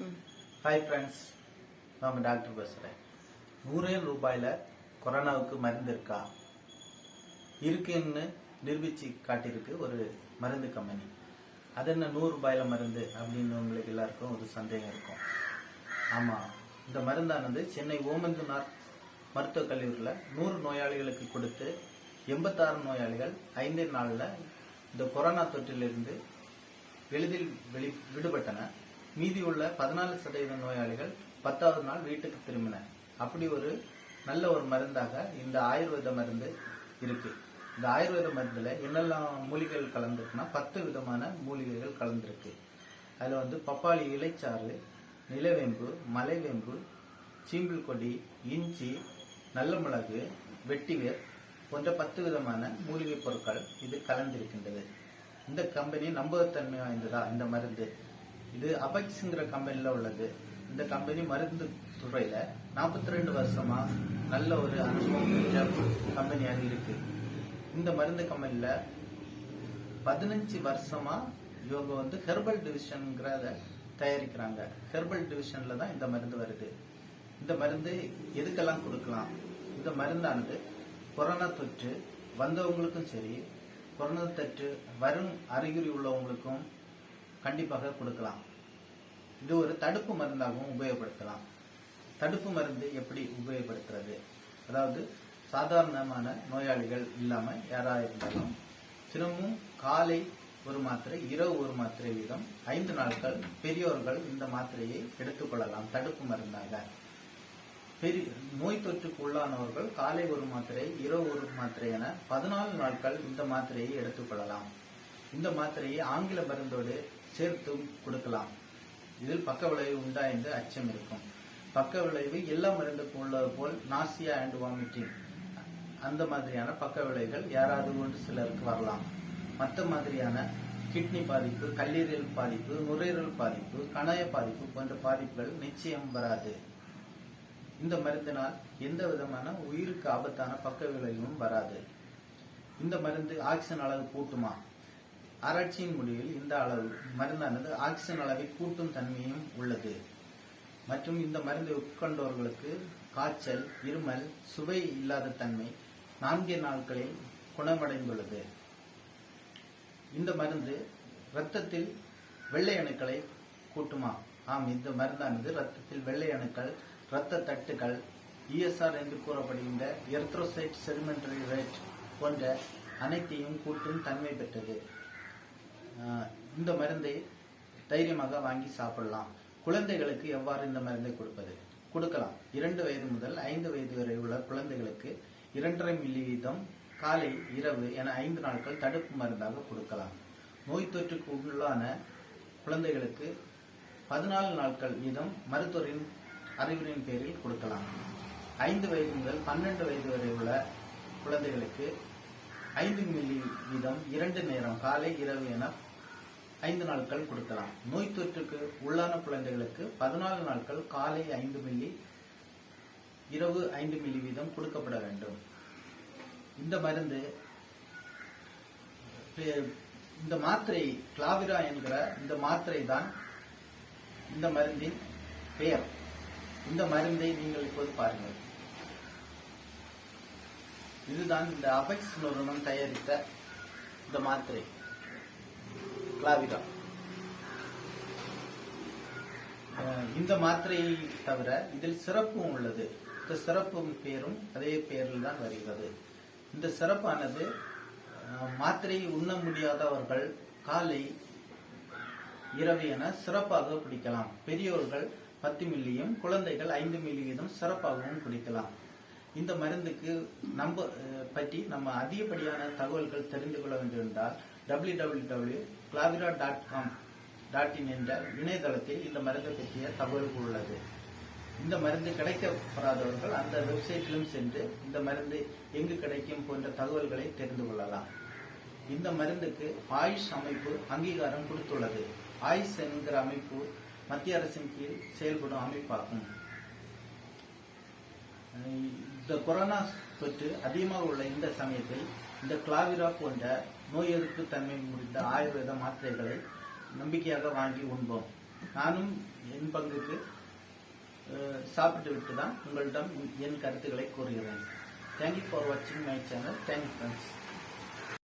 Hi friends நான் doctor பேசுகிறேன் நூறே ரூபாயில் கொரோனாவுக்கு மருந்து இருக்கா? இருக்குன்னு நிரூபித்து காட்டியிருக்கு ஒரு மருந்து கம்பெனி அது என்ன நூறு ரூபாயில் மருந்து அப்படின்னு உங்களுக்கு எல்லாருக்கும் ஒரு சந்தேகம் இருக்கும். ஆமாம் இந்த மருந்தானது சென்னை ஓமந்துனார் மருத்துவக் கல்லூரியில் நூறு நோயாளிகளுக்கு கொடுத்து எண்பத்தாறு நோயாளிகள் ஐந்தே நாளில் இந்த கொரோனா தொற்றிலிருந்து எளிதில் வெளி விடுபட்டன. மீதி உள்ள பதினாலு சதவீத நோயாளிகள் பத்தாவது நாள் வீட்டுக்கு திரும்பின அப்படி ஒரு நல்ல ஒரு மருந்தாக இந்த ஆயுர்வேத மருந்து இருக்கு. இந்த ஆயுர்வேத மருந்துல என்னெல்லாம் மூலிகைகள் கலந்துருக்குன்னா பத்து விதமான மூலிகைகள் கலந்துருக்கு. அதில் வந்து பப்பாளி இலைச்சாறு நிலவேம்பு மலைவேம்பு சீம்பிள் கொடி இஞ்சி நல்ல மிளகு வெட்டிவேர் போன்ற பத்து விதமான மூலிகை பொருட்கள் இது கலந்திருக்கின்றது. இந்த கம்பெனி நம்பகத்தன்மை வாய்ந்ததா இந்த மருந்து? இது அபெக்ஸ்ங்கிற கம்பெனில உள்ளது. இந்த கம்பெனி மருந்து துறையில 42 ரெண்டு வருஷமா நல்ல ஒரு அனுபவம் பெற்ற கம்பெனியாக இருக்கு. இந்த மருந்து கம்பெனில பதினஞ்சு வருஷமா இவங்க வந்து ஹெர்பல் டிவிஷன்ங்கிறத தயாரிக்கிறாங்க. ஹெர்பல் டிவிஷன்ல தான் இந்த மருந்து வருது. இந்த மருந்து எதுக்கெல்லாம் கொடுக்கலாம்? இந்த மருந்தானது கொரோனா தொற்று வந்தவங்களுக்கும் சரி கொரோனா தொற்று வரும் அறிகுறி உள்ளவங்களுக்கும் கண்டிப்பாக கொடுக்கலாம். இது ஒரு தடுப்பு மருந்தாகவும் உபயோகப்படுத்தலாம். தடுப்பு மருந்து எப்படி உபயோகப்படுத்துறது? அதாவது சாதாரணமான நோயாளிகள் இல்லாம யாரா இருந்தாலும் தினமும் காலை ஒரு மாத்திரை இரவு ஒரு மாத்திரை வீதம் ஐந்து நாட்கள் பெரியோர்கள் இந்த மாத்திரையை எடுத்துக்கொள்ளலாம் தடுப்பு மருந்தாக. பெரிய நோய் தொற்றுக்கு உள்ளானவர்கள் காலை ஒரு மாத்திரை இரவு ஒரு மாத்திரை என பதினாலு நாட்கள் இந்த மாத்திரையை எடுத்துக்கொள்ளலாம் இந்த மாத்திரையை ஆங்கில மருந்தோடு சேர்த்தும் கொடுக்கலாம். இதில் பக்க விளைவு உண்டா என்று அச்சம் இருக்கும். பக்க விளைவு எல்லா மருந்துக்கும் உள்ளது போல் நாசியா அண்ட் வாமிட்டிங் அந்த மாதிரியான பக்க விளைவுகள் யாராவது ஒன்று சிலருக்கு வரலாம். மற்ற மாதிரியான கிட்னி பாதிப்பு கல்லீரல் பாதிப்பு நுரையீரல் பாதிப்பு கணைய பாதிப்பு போன்ற பாதிப்புகள் நிச்சயம் வராது. இந்த மருந்தினால் எந்த விதமான உயிருக்கு ஆபத்தான பக்க விளைவும் வராது. இந்த மருந்து ஆக்சிஜன் அளவு கூட்டுமா? ஆராய்ச்சியின் முடிவில் இந்த அளவு மருந்தானது ஆக்சிஜன் அளவை கூட்டும் தன்மையும் உள்ளது. மற்றும் இந்த மருந்தை உட்கொண்டவர்களுக்கு காய்ச்சல் இருமல் சுவை இல்லாத தன்மை நான்கே நாட்களில் குணமடைந்துள்ளது. இந்த மருந்து இரத்தத்தில் வெள்ளை அணுக்களை கூட்டுமா? ஆம் இந்த மருந்தானது இரத்தத்தில் வெள்ளை அணுக்கள் இரத்த தட்டுகள் இஎஸ்ஆர் என்று கூறப்படுகின்ற எர்த்ரோசைட் செடிமெண்டரி ரேட் போன்ற அனைத்தையும் கூட்டும் தன்மை பெற்றது. இந்த மருந்தை தைரியமாக வாங்கி சாப்பிடலாம். குழந்தைகளுக்கு எவ்வாறு இந்த மருந்தை கொடுப்பது? கொடுக்கலாம். இரண்டு வயது முதல் ஐந்து வயது வரை உள்ள குழந்தைகளுக்கு இரண்டரை மில்லி வீதம் காலை இரவு என ஐந்து நாட்கள் தடுப்பு மருந்தாக கொடுக்கலாம். நோய் தொற்றுக்கு உள்ளான குழந்தைகளுக்கு பதினாலு நாட்கள் வீதம் மருத்துவரின் அறிவுரையின் பேரில் கொடுக்கலாம். ஐந்து வயது முதல் பன்னெண்டு வயது வரை உள்ள குழந்தைகளுக்கு ஐந்து மில்லி வீதம் இரண்டு நேரம் காலை இரவு என ஐந்து நாட்கள் கொடுக்கலாம். நோய் தொற்றுக்கு உள்ளான குழந்தைகளுக்கு பதினாலு நாட்கள் காலை ஐந்து மில்லி இரவு ஐந்து மில்லி வீதம் கொடுக்கப்பட வேண்டும். இந்த மருந்து இந்த மாத்திரை கிளாவிரா என்கிற இந்த மாத்திரை தான் இந்த மருந்தின் பெயர். இந்த மருந்தை நீங்கள் இப்போது பாருங்கள். இதுதான் இந்த அபெக்ஸ் நிறுவனம் தயாரித்த இந்த மாத்திரை. கிளாவிரா இந்த மாத்திரையை தவிர இதில் சிறப்பும் உள்ளது. இந்த சிறப்பும் பேரும் அதே பெயரில் தான் வருகிறது. இந்த சிறப்பானது மாத்திரையை உண்ண முடியாதவர்கள் காலை இரவு என சிறப்பாக குடிக்கலாம். பெரியோர்கள் பத்து மில்லியும் குழந்தைகள் ஐந்து மில்லி வீதம் சிறப்பாகவும் குடிக்கலாம். இந்த மருந்துக்கு நம்ப பற்றி நம்ம அதிகப்படியான தகவல்கள் தெரிந்து கொள்ள வேண்டியிருந்தால் டபிள்யூ டபிள்யூ டபிள்யூ கிளாவிரா டாட் காம் டாட் இன் என்ற இணையதளத்தில் இந்த மருந்து பற்றிய தகவல்கள் உள்ளது. இந்த மருந்து கிடைக்கப்படாதவர்கள் அந்த வெப்சைட்டிலும் சென்று இந்த மருந்து எங்கு கிடைக்கும் போன்ற தகவல்களை தெரிந்து கொள்ளலாம். இந்த மருந்துக்கு ஆயுஷ் அமைப்பு அங்கீகாரம் கொடுத்துள்ளது. ஆயுஷ் என்கிற அமைப்பு மத்திய அரசின் கீழ் செயல்படும் அமைப்பாகும். இந்த கொரோனா தொற்று அதிகமாக உள்ள இந்த சமயத்தில் இந்த கிளாவிரா போன்ற நோய் எதிர்ப்பு தன்மை முடிந்த ஆயுர்வேத மாத்திரைகளை நம்பிக்கையாக வாங்கி உண்போம். நானும் என் பங்குக்கு சாப்பிட்டு விட்டு தான் உங்களிடம் என் கருத்துக்களை கூறுகிறேன். தேங்க்யூ ஃபார் வாட்சிங் my channel thank you friends